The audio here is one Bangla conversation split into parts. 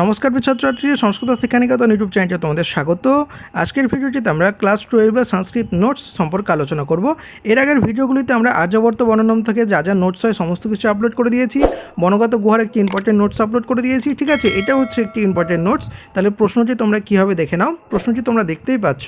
নমস্কার ছাত্রছাত্রী, সংস্কৃত শিক্ষানিকেতন ইউটিউব চ্যানেলে তোমাদের স্বাগত। আজকের ভিডিওটিতে আমরা ক্লাস টুয়েলভের সংস্কৃত নোটস সম্পর্কে আলোচনা করব। এর আগের ভিডিওগুলিতে আমরা আর্যবর্ত বর্ণনম থেকে যা যা নোটস হয় সমস্ত কিছু আপলোড করে দিয়েছি। বনগত গুহার একটি ইম্পর্টেন্ট নোটস আপলোড করে দিয়েছি, ঠিক আছে? এটা হচ্ছে একটি ইম্পর্টেন্ট নোটস তাহলে প্রশ্নটি তোমরা কীভাবে দেখে নাও? প্রশ্নটি তোমরা দেখতেই পাচ্ছ।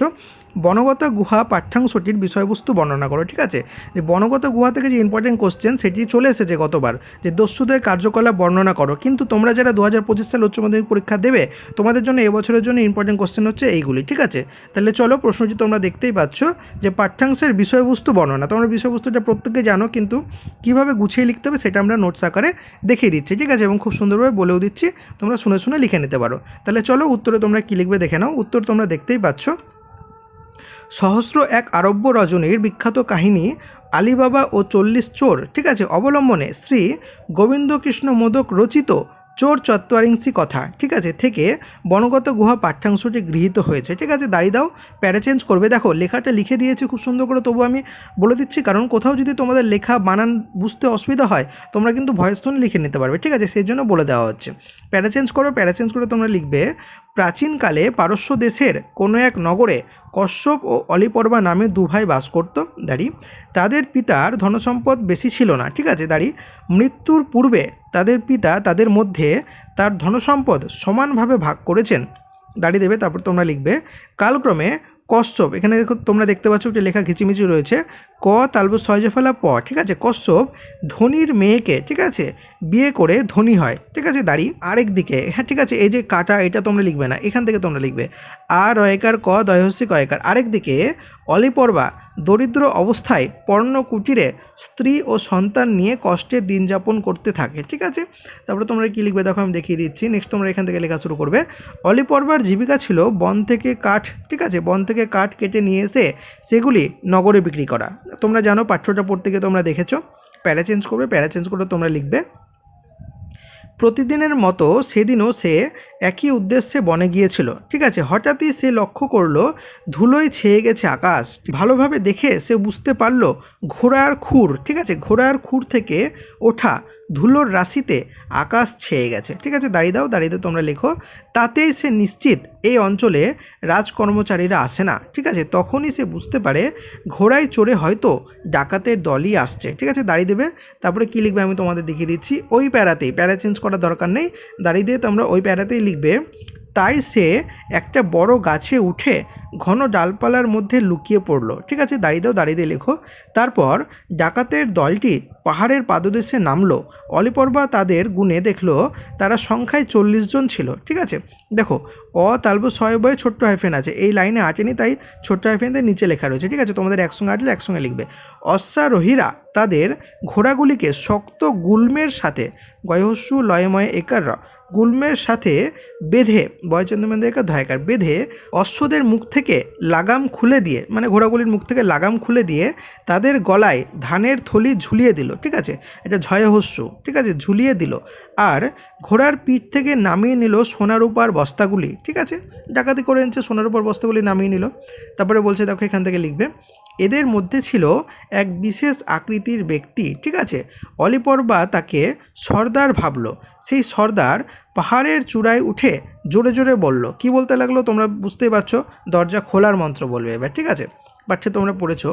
বনগত গুহা পাঠ্যাংশটির বিষয়বস্তু বর্ণনা করো, ঠিক আছে? যে বনগত গুহা থেকে যে ইম্পর্টেন্ট কোশ্চেন সেটি চলে এসেছে গতবার, যে দস্যুদের কার্যকলাপ বর্ণনা করো। কিন্তু তোমরা যারা দু হাজার পঁচিশ সালে উচ্চ মাধ্যমিক পরীক্ষা দেবে, তোমাদের জন্য এবছরের জন্য ইম্পর্টেন্ট কোশ্চেন হচ্ছে এইগুলি, ঠিক আছে? তাহলে চলো প্রশ্নটি তোমরা দেখতেই পাচ্ছ, যে পাঠ্যাংশের বিষয়বস্তু বর্ণনা, তোমরা বিষয়বস্তুটা প্রত্যেকে জানো, কিন্তু কীভাবে গুছিয়ে লিখতে হবে সেটা আমরা নোটস আকারে দেখিয়ে দিচ্ছি, ঠিক আছে? এবং খুব সুন্দরভাবে বলেও দিচ্ছি, তোমরা শুনে শুনে লিখে নিতে পারো। তাহলে চলো উত্তরে তোমরা কী লিখবে দেখে নাও। উত্তর তোমরা দেখতেই পাচ্ছ সহস্র এক আরব্য রজনীর বিখ্যাত কাহিনী আলিবাবা ও চল্লিশ চোর, ঠিক আছে, অবলম্বনে শ্রী গোবিন্দকৃষ্ণ মোদক রচিত চোর চত্বরিংসি কথা, ঠিক আছে? থেকে বনগত গুহা পাঠ্যাংশটি গৃহীত হয়েছে। ঠিক আছে, দাঁড়িয়ে দাও, প্যারা চেঞ্জ করবে। দেখো, লেখাটা লিখে দিয়েছি খুব সুন্দর করে, তবু আমি বলে দিচ্ছি, কারণ কোথাও যদি তোমাদের লেখা বানান বুঝতে অসুবিধা হয়, তোমরা কিন্তু ভয়েস টোন লিখে নিতে পারবে। ঠিক আছে, সেই জন্য বলে দেওয়া হচ্ছে। প্যারা চেঞ্জ করো, প্যারা চেঞ্জ করে তোমরা লিখবে, প্রাচীনকালে পারস্য দেশের কোনো এক নগরে কশ্যপ ও অলিপর্বা নামে দু ভাই বাস করত। দাঁড়ি, তাদের পিতার ধনসম্পদ বেশি ছিল না। ঠিক আছে, দাঁড়ি, মৃত্যুর পূর্বে তাদের পিতা তাদের মধ্যে তার ধনসম্পদ সমানভাবে ভাগ করেছেন। দাঁড়িয়ে দেবে, তারপর তোমরা লিখবে, কালক্রমে কশ্যপ এখানে দেখো তোমরা দেখতে পাচ্ছ যে লেখা খিচিমিচি রয়েছে ক তালব ফেলা প, ঠিক আছে? কশ্যপ ধনির মেয়েকে, ঠিক আছে? বিয়ে করে ধনী হয়, ঠিক আছে? দাঁড়ি, আরেক দিকে হ্যাঁ ঠিক আছে? এই যে কাটা, এটা তোমরা লিখবে না, এখান থেকে তোমরা লিখবে। আর রয়কার, ক, দয়হস্যি, কয়কার। আরেক দিকে, অলিপর্বা, দরিদ্র অবস্থায় পর্ণ কুটিরে স্ত্রী ও সন্তান নিয়ে কষ্টে দিন যাপন করতে থাকে, ঠিক আছে? তারপরে তোমরা কি লিখবে? দেখো, আমি দেখিয়ে দিচ্ছি। নেক্সট তোমরা এখান থেকে লেখা শুরু করবে। অলিপর্বার জীবিকা ছিল বন থেকে কাঠ, ঠিক আছে? বন থেকে কাঠ কেটে নিয়ে এসে সেগুলি নগরে বিক্রি করা। তোমরা জানো পাঠ্যটা পড়তে গিয়ে তোমরা দেখেছ। প্যারা চেঞ্জ করবে, প্যারা চেঞ্জ করে তোমরা লিখবে। প্রতিদিনের মতো সেদিনও সে একই উদ্দেশ্যে বনে গিয়েছিল। ঠিক আছে, হঠাৎই সে লক্ষ্য করল, ধুলোয় ছেয়ে গেছে আকাশ। ভালোভাবে দেখে সে বুঝতে পারল, ঘোড়ার খুর, ঠিক আছে, ঘোড়ার খুর থেকে ওঠা ধুলোর রাশিতে আকাশ ছেয়ে গেছে। ঠিক আছে, দাঁড়িয়ে দাও দাঁড়িয়ে দাও, তোমরা লেখো। তাতেই সে নিশ্চিত এই অঞ্চলে রাজকর্মচারীরা আসে না। ঠিক আছে, তখনই সে বুঝতে পারে, ঘোড়ায় চড়ে হয়তো ডাকাতের দলই আসছে। ঠিক আছে, দাঁড়িয়ে দেবে। তারপরে কী লিখবে আমি তোমাদের দেখিয়ে দিচ্ছি। ওই প্যারাতেই, প্যারা চেঞ্জ করার দরকার নেই। দাঁড়িয়ে দিয়ে তোমরা ওই প্যারাতেই লিখবে তাই সে একটা বড় গাছে উঠে ঘন ডালপালার মধ্যে লুকিয়ে পড়ল। ঠিক আছে দাঁড়িয়ে দাও দাঁড়িয়ে দিয়ে লেখো। তারপর ডাকাতের দলটি পাহাড়ের পাদদেশে নামলো। অলিপর্বা তাদের গুণে দেখল তারা সংখ্যায় চল্লিশ জন ছিল। ঠিক আছে, দেখো, অ, তালব ছয় বয়ে ছোট্ট হাইফেন আছে। এই লাইনে আটেনি, তাই ছোট্ট হাইফেনদের নিচে লেখা রয়েছে। ঠিক আছে, তোমাদের একসঙ্গে আটলে একসঙ্গে লিখবে। অশ্বারোহীরা তাদের ঘোড়াগুলিকে শক্ত গুল্মের সাথে গয়হস্যু লয়ময় একার গুল্মের সাথে বেঁধে বয়চন্দ্রমেন্দ্র একা ধয়কার বেঁধে অশ্বদের মুখ থেকে লাগাম খুলে দিয়ে মানে ঘোড়াগুলির মুখ থেকে লাগাম খুলে দিয়ে তাদের গলায় ধানের থলি ঝুলিয়ে দিল, ঠিক আছে? এটা ঝয়হস্যু, ঠিক আছে? ঝুলিয়ে দিল। আর ঘোড়ার পিঠ থেকে নামিয়ে নিল সোনার উপার বস্তাগুলি, ঠিক আছে? ডাকাতি করে এনেছে সোনার উপর বস্তাগুলি নামিয়ে নিল। তারপরে বলছে, দেখো এখান থেকে লিখবে এদের মধ্যে ছিল এক বিশেষ আকৃতির ব্যক্তি, ঠিক আছে? অলিপর্বা তাকে সর্দার ভাবল। সেই সর্দার পাহাড়ের চূড়ায় উঠে জোরে জোরে বলল, কি বলতে লাগল তোমরা বুঝতেই পারছ? দরজা খোলার মন্ত্র বলবে এবার, ঠিক আছে? বাচ্চা তোমরা পড়েছো,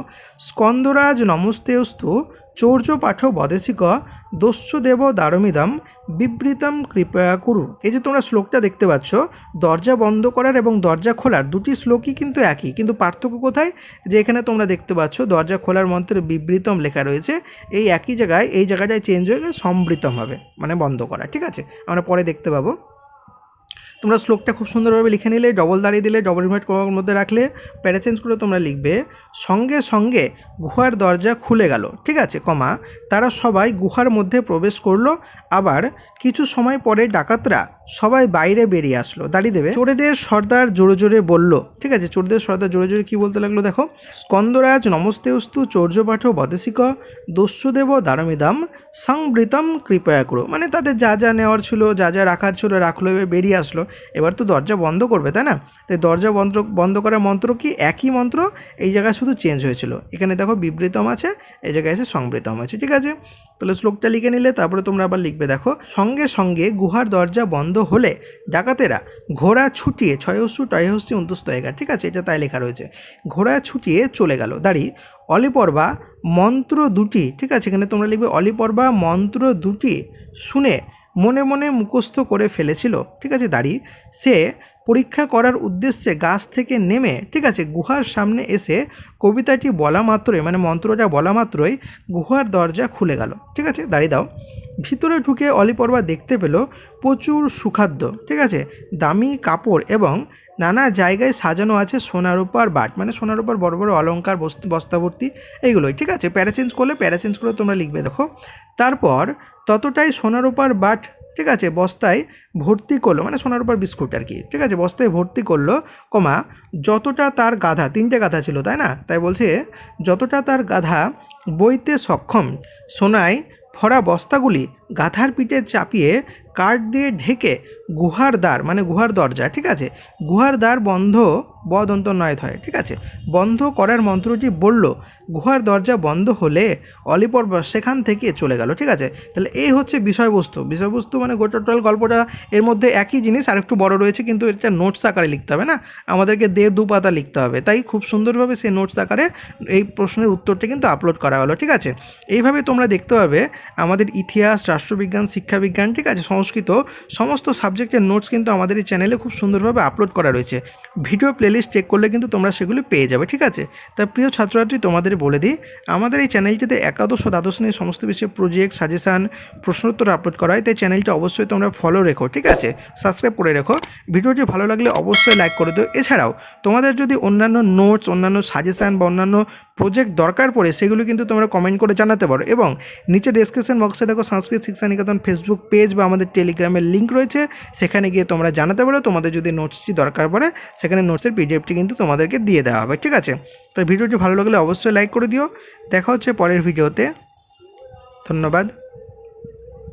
স্কন্দরাজ নমস্তেস্তু চৌর্য পাঠ বদেশিক দস্যুদেব দারমিদম। বিবৃতম কৃপয়া কুরু। এই যে তোমরা শ্লোকটা দেখতে পাচ্ছ, দরজা বন্ধ করার এবং দরজা খোলার দুটি শ্লোকই কিন্তু একই। কিন্তু পার্থক্য কোথায়? যে এখানে তোমরা দেখতে পাচ্ছ, দরজা খোলার মন্ত্রে বিবৃতম লেখা রয়েছে। এই একই জায়গায়, এই জায়গাটায় চেঞ্জ হয়ে গেলে সম্বৃতম হবে মানে বন্ধ করা। ঠিক আছে? আমরা পরে দেখতে পাবো। তোমরা শ্লোকটা খুব সুন্দরভাবে লিখে নিলে ডবল দাঁড়িয়ে দিলে ডবল ইনভার্ট কমার মধ্যে রাখলে প্যারা চেঞ্জ করে তোমরা লিখবে, সঙ্গে সঙ্গে গুহার দরজা খুলে গেল, ঠিক আছে, কমা, তারা সবাই গুহার মধ্যে প্রবেশ করল, আবার কিছু সময় পরে ডাকাতরা সবাই বাইরে বেরিয়ে আসলো। দাঁড়িয়ে দেবে। চোরেদের সর্দার জোরে জোরে বলল, ঠিক আছে, চোরদের সর্দার জোরে জোরে কী বলতে লাগল দেখো। স্কন্দরাজ নমস্তেস্তু চৌর্যপাঠ বদেশিক, দস্যুদেব দারমিদাম সংবৃতম কৃপয়া করো। মানে তাদের যা যা নেওয়ার ছিল, যা যা রাখার ছিল রাখল, এবার বেরিয়ে আসলো। এবার তো দরজা বন্ধ করবে, তাই না? তাই দরজা বন্ধ বন্ধ করার মন্ত্র কি? একই মন্ত্র? এই জায়গায় শুধু চেঞ্জ হয়েছিল। এখানে দেখো বিবৃতম আছে, এই জায়গায় এসে সংবৃতম আছে, ঠিক আছে? তাহলে শ্লোকটা লিখে নিলে, তারপরে তোমরা আবার লিখবে। দেখো, সঙ্গে সঙ্গে গুহার দরজা বন্ধ হলে ডাকাতেরা ঘোড়া ছুটিয়ে ছয়হস্যু টয়হস্যি উন্তস্ত এগার ঠিক আছে, এটা তাই লেখা রয়েছে। ঘোড়া ছুটিয়ে চলে গেল। দাঁড়ি অলিপর্বা মন্ত্র দুটি, ঠিক আছে, এখানে তোমরা লিখবে, অলিপর্বা মন্ত্র দুটি শুনে মনে মনে মুখস্থ করে ফেলেছিল। ঠিক আছে দাঁড়ি সে পরীক্ষা করার উদ্দেশ্যে গাছ থেকে নেমে, ঠিক আছে, গুহার সামনে এসে কবিতাটি বলা মাত্রই মানে মন্ত্রটা বলা মাত্রই গুহার দরজা খুলে গেল। ঠিক আছে, দাঁড়িয়ে দাও। ভিতরে ঢুকে অলিপর্বা দেখতে পেল প্রচুর সুখাদ্য, ঠিক আছে, দামি কাপড় এবং নানা জায়গায় সাজানো আছে সোনারূপার বাট মানে সোনারূপার বড় বড় অলঙ্কার বস্ত- বস্তাভর্তি এইগুলোই ঠিক আছে, প্যারাচেঞ্জ করলে প্যারাচেঞ্জ করে তোমরা লিখবে, দেখো। তারপর ততটাই সোনারূপার বাট ঠিক আছে, বস্তায় ভর্তি করল মানে সোনার উপর বিস্কুট আর কি। ঠিক আছে, বস্তায় ভর্তি করল, কমা, যতটা তার গাধা, তিনটে গাধা ছিল, তাই না? তাই বলছে, যতটা তার গাধা বইতে সক্ষম, সোনায় ভরা বস্তাগুলি গাধার পিঠে চাপিয়ে কাঠ দিয়ে ঢেকে গুহার দ্বার মানে গুহার দরজা, ঠিক আছে? গুহার দ্বার বন্ধ বদন্ত নয় হয়, ঠিক আছে? বন্ধ করার মন্ত্রটি বলল, গুহার দরজা বন্ধ হলে অলিপর সেখান থেকে চলে গেল, ঠিক আছে? তাহলে এই হচ্ছে বিষয়বস্তু। বিষয়বস্তু মানে গোটা টোটাল গল্পটা, এর মধ্যে একই জিনিস আর একটু বড় রয়েছে, কিন্তু এটা নোটস আকারে লিখতে হবে, না? আমাদেরকে দেড় দু পাতা লিখতে হবে। তাই খুব সুন্দরভাবে সেই নোটস আকারে এই প্রশ্নের উত্তরটি কিন্তু আপলোড করা হলো, ঠিক আছে? এইভাবে তোমরা দেখতে পাবে আমাদের ইতিহাস রাষ্ট্রবিজ্ঞান, শিক্ষাবিজ্ঞান, ঠিক আছে, সংস্কৃত, সমস্ত সাবজেক্টের নোটস কিন্তু আমাদের এই চ্যানেলে খুব সুন্দরভাবে আপলোড করা রয়েছে। ভিডিও প্লেলিস্ট চেক করলে কিন্তু তোমরা সেগুলি পেয়ে যাবে, ঠিক আছে? তা প্রিয় ছাত্রছাত্রী, তোমাদের বলে দিই, আমাদের এই চ্যানেলটিতে একাদশ দ্বাদশ নিয়ে সমস্ত বিষয়ে প্রজেক্ট সাজেশান প্রশ্নোত্তর আপলোড করা হয়। তাই চ্যানেলটি অবশ্যই তোমরা ফলো রেখো, ঠিক আছে? সাবস্ক্রাইব করে রেখো। ভিডিওটি ভালো লাগলে অবশ্যই লাইক করে দিও। এছাড়াও, তোমাদের যদি অন্যান্য নোটস অন্যান্য সাজেশান বা অন্যান্য প্রজেক্ট দরকার পড়ে, সেগুলো কিন্তু তোমরা কমেন্ট করে জানাতে পারো। এবং নিচে ডেসক্রিপশন বক্সে দেখো সংস্কৃত শিক্ষা নিকেতন ফেসবুক পেজ বা আমাদের টেলিগ্রামের লিঙ্ক রয়েছে। সেখানে গিয়ে তোমরা জানাতে পারো, তোমাদের যদি নোটসটি দরকার পড়ে, সেখানে নোটসের পিডিএফটি কিন্তু তোমাদেরকে দিয়ে দেওয়া হবে, ঠিক আছে? তো ভিডিওটি ভালো লাগলে অবশ্যই লাইক করে দিও। দেখা হচ্ছে পরের ভিডিওতে ধন্যবাদ।